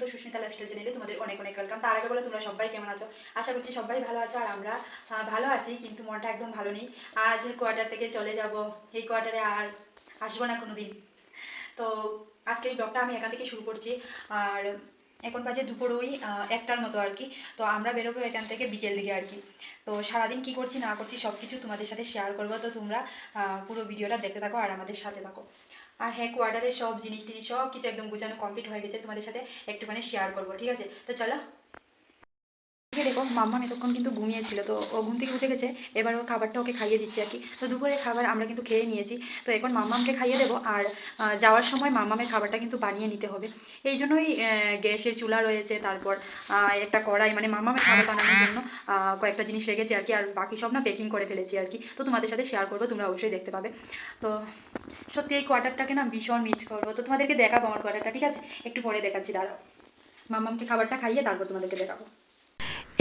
তো সুস্মিতা লাইফস্টাইল চ্যানেলে তোমাদের অনেক অনেক ওয়েলকাম তার আগে বলে তোমরা সবাই কেমন আছো? আশা করছি সবাই ভালো আছো আর আমরা ভালো আছি, কিন্তু মনটা একদম ভালো নেই। আজ কোয়ার্টার থেকে চলে যাব। এই কোয়ার্টারে আর আসব না কোনো দিন তো আজকে এই ব্লগটা আমি এখান থেকে শুরু করছি। আর এখন বাজে দুপুর ওই একটার মতো আর কি। তো আমরা বেরোবো এখান থেকে বিকেল দিকে আর কি। তো সারাদিন কি করছি না করছি সব কিছু তোমাদের সাথে শেয়ার করব। তো তোমরা পুরো ভিডিওটা দেখতে থাকো আর আমাদের সাথে থাকো। আর হ্যাঁ কোয়ার্টারের সব জিনিস টিনিস সব কিছু একদম গুছানো কমপ্লিট হয়ে গেছে, তোমাদের সাথে একটুখানি শেয়ার করব, ঠিক আছে? তো চলো। এদিকে দেখো মাম্মা এতক্ষণ কিন্তু ঘুমিয়েছিল, তো ও ঘুম থেকে উঠে গেছে, এবার ও খাবারটা ওকে খাইয়ে দিচ্ছি আর কি। তো দুপুরে খাবার আমরা কিন্তু খেয়ে নিয়েছি, তো এখন মাম্মামকে খাইয়ে দেবো আর যাওয়ার সময় মাম্মামের খাবারটা কিন্তু বানিয়ে নিতে হবে। এই জন্যই গ্যাসের চুলা রয়েছে, তারপর একটা কড়াই মানে মাম্মামের খাবার বানানোর জন্য কয়েকটা জিনিস রেখেছি আর কি, আর বাকি সব না প্যাকিং করে ফেলেছি আর কি। তো তোমাদের সাথে শেয়ার করব, তোমরা অবশ্যই দেখতে পাবে। তো সত্যি এই কোয়ার্টারটাকে না ভীষণ মিস করব। তো তোমাদেরকে দেখাবো আমার কোয়ার্টারটা ঠিক আছে? একটু পরে দেখাচ্ছি, দাঁড়াও। মাম্মামকে খাবারটা খাইয়ে তারপর তোমাদেরকে দেখাবো।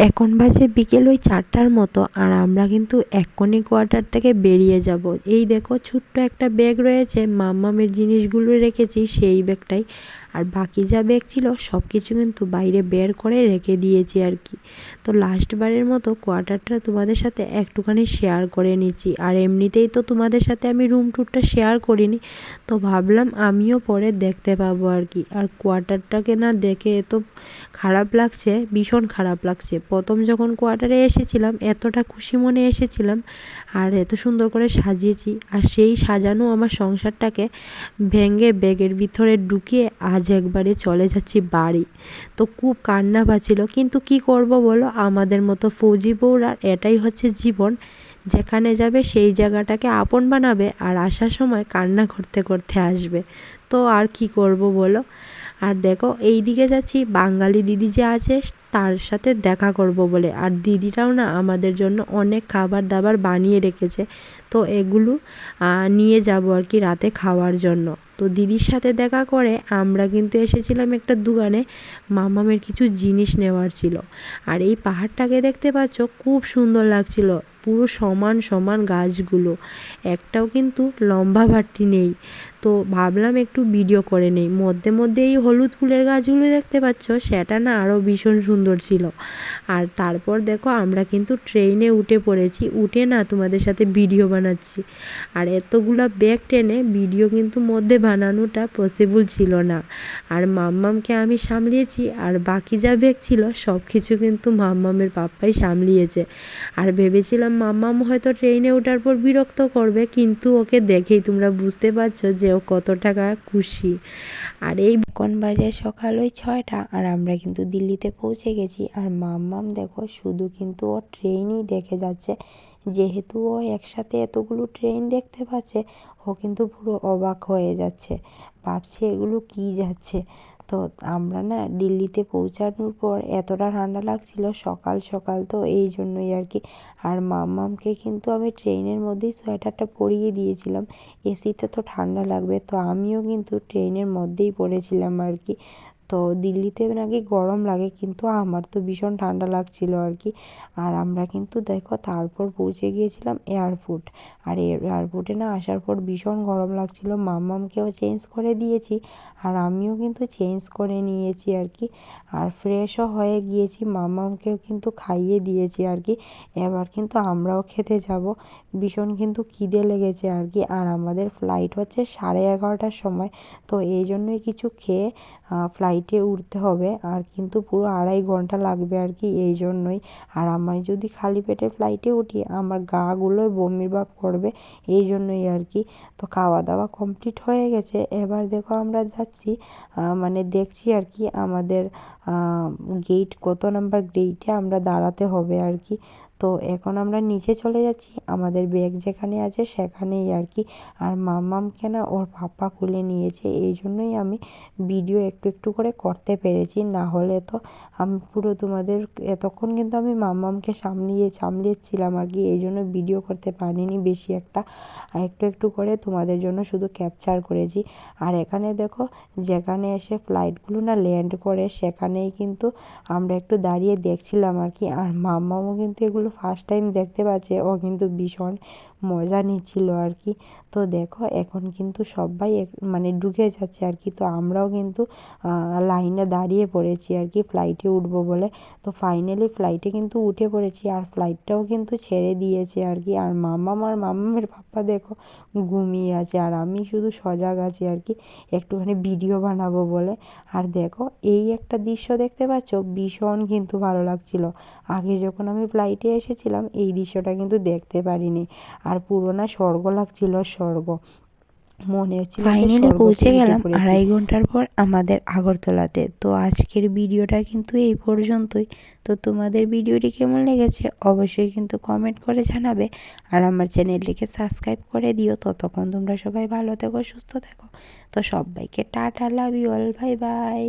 এখন বাজে বিকেল ওই চারটার মতো আর আমরা কিন্তু এক্ষুনি কোয়ার্টার থেকে বেরিয়ে যাব। এই দেখো ছোট্ট একটা ব্যাগ রয়েছে, মাম্মামের জিনিসগুলো রেখেছি, সেই ব্যাগটাই আর বাকি যা ব্যাগ ছিল সব কিছু কিন্তু বাইরে বের করে রেখে দিয়েছি আর কি। তো লাস্টবারের মতো কোয়ার্টারটা তোমাদের সাথে একটুখানি শেয়ার করে নিচ্ছি। আর এমনিতেই তো তোমাদের সাথে আমি রুম ট্যুরটা শেয়ার করিনি, তো ভাবলাম আমিও পরে দেখতে পাবো আর কি। আর কোয়ার্টারটাকে না দেখে এত খারাপ লাগছে, ভীষণ খারাপ লাগছে। প্রথম যখন কোয়ার্টারে এসেছিলাম, এতটা খুশি মনে এসেছিলাম, আর এত সুন্দর করে সাজিয়েছি। আর সেই সাজানো আমার সংসারটাকে ভেঙে ব্যাগের ভিতরে ঢুকিয়ে আজ একবারে চলে যাচ্ছি বাড়ি। তো খুব কান্না পাচ্ছিল, কিন্তু কি করব বলো? আমাদের মতো ফৌজি বউরা এটাই হচ্ছে জীবন। যেখানে যাবে সেই জায়গাটাকে আপন বানাবে আর আসার সময় কান্না করতে করতে আসবে। তো আর কি করব বলো? আর দেখো এই দিকে যাচ্ছি, বাঙালি দিদি যে আছে, তার সাথে দেখা করব বলে। আর দিদিটাও না আমাদের জন্য অনেক খাবার দাবার বানিয়ে রেখেছে। তো এগুলো নিয়ে যাব আর কি রাতে খাওয়ার জন্য। তো দিদির সাথে দেখা করে আমরা কিন্তু এসেছিলাম একটা দোকানে, মামামের কিছু জিনিস নেওয়ার ছিল। আর এই পাহাড়টাকে দেখতে পাচ্ছ, খুব সুন্দর লাগছিল, পুরো সমান সমান গাছগুলো। একটাও কিন্তু লম্বা ভাট্টি নেই। তো ভাবলাম একটু ভিডিও করে নেই। মধ্যে মধ্যে এই হলুদ ফুলের গাছগুলো দেখতে পাচ্ছ, সেটা না আরও ভীষণ সুন্দর ছিল। আর তারপর দেখো, আমরা কিন্তু ট্রেনে উঠে পড়েছি। উঠে না তোমাদের সাথে ভিডিও বানাচ্ছি। আর এতগুলা ব্যাগ টেনে ভিডিও কিন্তু মধ্যে বানানোটা পসিবল ছিল না। আর মাম্মামকে আমি সামলিয়েছি, আর বাকি যা ব্যাগ ছিল সব কিছু কিন্তু মাম্মামের পাপ্পাই সামলিয়েছে। আর ভেবেছিলাম মাম্মাম হয়তো ট্রেনে ওঠার পর বিরক্ত করবে, কিন্তু ওকে দেখেই তোমরা বুঝতে পারছ যে ও কত টাকা খুশি। আর এই কোন বাজে সকাল ওই ছয়টা, আর আমরা কিন্তু দিল্লিতে পৌঁছে গেছি। আর মাম্মাম দেখো, শুধু কিন্তু ও ট্রেনই দেখে যাচ্ছে। যেহেতু ও একসাথে এতগুলো ট্রেন দেখতে পাচ্ছে, ও কিন্তু পুরো অবাক হয়ে যাচ্ছে। ভাবছে এগুলো কি যাচ্ছে? তো আমরা না দিল্লিতে পৌঁছানোর পর এতটা ঠান্ডা লাগছিল, সকাল সকাল তো এই জন্যই আর কি। আর মামামকে কিন্তু আমি ট্রেনের মধ্যেই সোয়েটারটা পরিয়ে দিয়েছিলাম। এসিতে তো ঠান্ডা লাগবে, তো আমিও কিন্তু ট্রেনের মধ্যেই পড়েছিলাম আর কি। তো দিল্লিতে নাকি গরম লাগে, কিন্তু আমার তো ভীষণ ঠান্ডা লাগছিল আর কি। আর আমরা কিন্তু দেখো তারপর পৌঁছে গিয়েছিলাম এয়ারপোর্ট আর এয়ারপোর্টে না আসার পর ভীষণ গরম লাগছিল, মাম্মামকেও চেঞ্জ করে দিয়েছি, আর আমিও কিন্তু চেঞ্জ করে নিয়েছি আর কি। আর ফ্রেশও হয়ে গিয়েছি, মাম্মামকেও কিন্তু খাইয়ে দিয়েছি আর কি। এবার কিন্তু আমরাও খেতে যাব। ভীষণ কিন্তু খিদে লেগেছে আর কি। আর আমাদের ফ্লাইট হচ্ছে সাড়ে এগারোটার সময়, তো এই জন্যই কিছু খেয়ে ফ্লাইটে উঠতে হবে আর কিন্তু পুরো আড়াই ঘণ্টা লাগবে আর কি, এই জন্যই। আর আমার যদি খালি পেটে ফ্লাইটে উঠি, আমার গাগুলো বমির ভাব করবে, এই জন্যই আর কি। তো খাওয়া দাওয়া কমপ্লিট হয়ে গেছে। এবার দেখো আমরা যাচ্ছি মানে দেখছি আর কি আমাদের গেট কত নাম্বার গেটে আমরা দাঁড়াতে হবে আর কি। তো এখন আমরা নিচে চলে যাচ্ছি। আমাদের ব্যাগ যেখানে আছে সেখানেই আর কি। আর মাম্মামকে না ওর পাপা খুলে নিয়েছে? এই জন্যই আমি ভিডিও একটু একটু করে করতে পেরেছি। না হলে তো আমি পুরো তোমাদের এতক্ষণ কিন্তু আমি মাম্মামকে সামলিয়ে সামলিয়েছিলাম আর কি। এই জন্য ভিডিও করতে পারিনি বেশি একটা। আর একটু একটু করে তোমাদের জন্য শুধু ক্যাপচার করেছি। আর এখানে দেখো, যেখানে এসে ফ্লাইটগুলো না ল্যান্ড করে, সেখানেই কিন্তু আমরা একটু দাঁড়িয়ে দেখছিলাম আর কি। আর মাম্মামও কিন্তু এগুলো ফার্স্ট টাইম দেখতে পাচ্ছে ও কিন্তু ভীষণ মজা নিচ্ছিল আর কি। তো দেখো, এখন কিন্তু সবাই মানে ঢুকে যাচ্ছে আর কি। তো আমরাও কিন্তু লাইনে দাঁড়িয়ে পড়েছি আর কি ফ্লাইটে উঠবো বলে। তো ফাইনালি ফ্লাইটে কিন্তু উঠে পড়েছি আর ফ্লাইটটাও কিন্তু ছেড়ে দিয়েছে আর কি। আর মাম্মাম আর মাম্মামের পাপ্পা দেখো, ঘুমিয়ে আছে। আর আমি শুধু সজাগ আছি আর কি, একটুখানি ভিডিও বানাবো বলে। আর দেখো, এই একটা দৃশ্য দেখতে পাচ্ছ? ভীষণ কিন্তু ভালো লাগছিল। আগে যখন আমি ফ্লাইটে এসেছিলাম, এই দৃশ্যটা কিন্তু দেখতে পারিনি। আর পুরো না স্বর্গ লাগছিল স্বর্গ। মনে হচ্ছিল যে ফাইনালি পৌঁছে গেলাম আড়াই ঘণ্টার পর আমাদের আগরতলাতে। তো আজকের ভিডিওটা কিন্তু এই পর্যন্তই। তো তোমাদের ভিডিওটি কেমন লেগেছে অবশ্যই কিন্তু কমেন্ট করে জানাবে। আর আমার চ্যানেলটিকে সাবস্ক্রাইব করে দিও। ততক্ষণ তোমরা সবাই ভালো থেকো সুস্থ থেকো। তো সবাইকে tata love you all bye bye